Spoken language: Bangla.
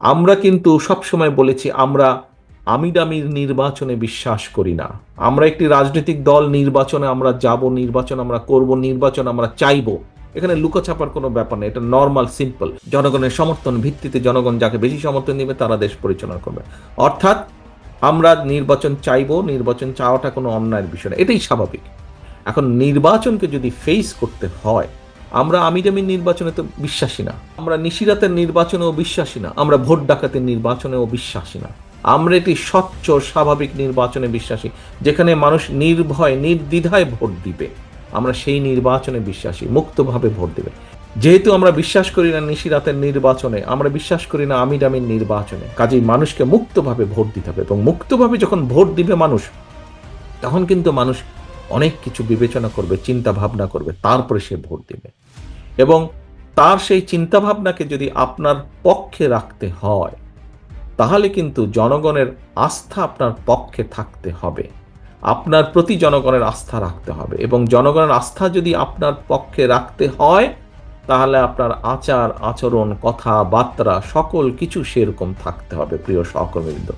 আমরা কিন্তু সবসময় বলেছি, আমরা আমিডামির নির্বাচনে বিশ্বাস করি না। আমরা একটি রাজনৈতিক দল, নির্বাচনে আমরা যাব, নির্বাচন আমরা করব, নির্বাচন আমরা চাইব। এখানে লুকোছাপার কোনো ব্যাপার নেই, এটা নর্মাল সিম্পল জনগণের সমর্থন ভিত্তিতে জনগণ যাকে বেশি সমর্থন দিবে, তারা দেশ পরিচালনা করবে। অর্থাৎ আমরা নির্বাচন চাইব, নির্বাচন চাওয়াটা কোনো অন্যায়ের বিষয় না, এটাই স্বাভাবিক। এখন নির্বাচনকে যদি ফেস করতে হয় আমরা আমিরামির নির্বাচনে তো বিশ্বাসী না। আমরা নিশিরাতের নির্বাচনেও বিশ্বাসী না। আমরা ভোট ডাকাতের নির্বাচনেও বিশ্বাসী না। আমরা একটি স্বচ্ছ, স্বাভাবিক নির্বাচনে বিশ্বাসী, যেখানে মানুষ নির্ভয়, নির্দ্বিধায় ভোট দিবে। আমরা সেই নির্বাচনে বিশ্বাসী, মুক্তভাবে ভোট দেবে। যেহেতু আমরা বিশ্বাস করি না নিশিরাতের নির্বাচনে, আমরা বিশ্বাস করি না আমিরামির নির্বাচনে। কাজেই মানুষকে মুক্তভাবে ভোট দিতে হবে এবং মুক্তভাবে যখন ভোট দিবে মানুষ, তখন কিন্তু মানুষ অনেক কিছু বিবেচনা করবে চিন্তা ভাবনা করবে, তারপরে সে ভোট দেবে। এবং তার সেই চিন্তাভাবনাকে যদি আপনার পক্ষে রাখতে হয়, তাহলে কিন্তু জনগণের আস্থা আপনার পক্ষে থাকতে হবে। আপনার প্রতি জনগণের আস্থা রাখতে হবে এবং জনগণের আস্থা যদি আপনার পক্ষে রাখতে হয়, তাহলে আপনার আচার, আচরণ, কথাবার্তা, সকল কিছু সেরকম থাকতে হবে, প্রিয় সহকর্মীবৃন্দ।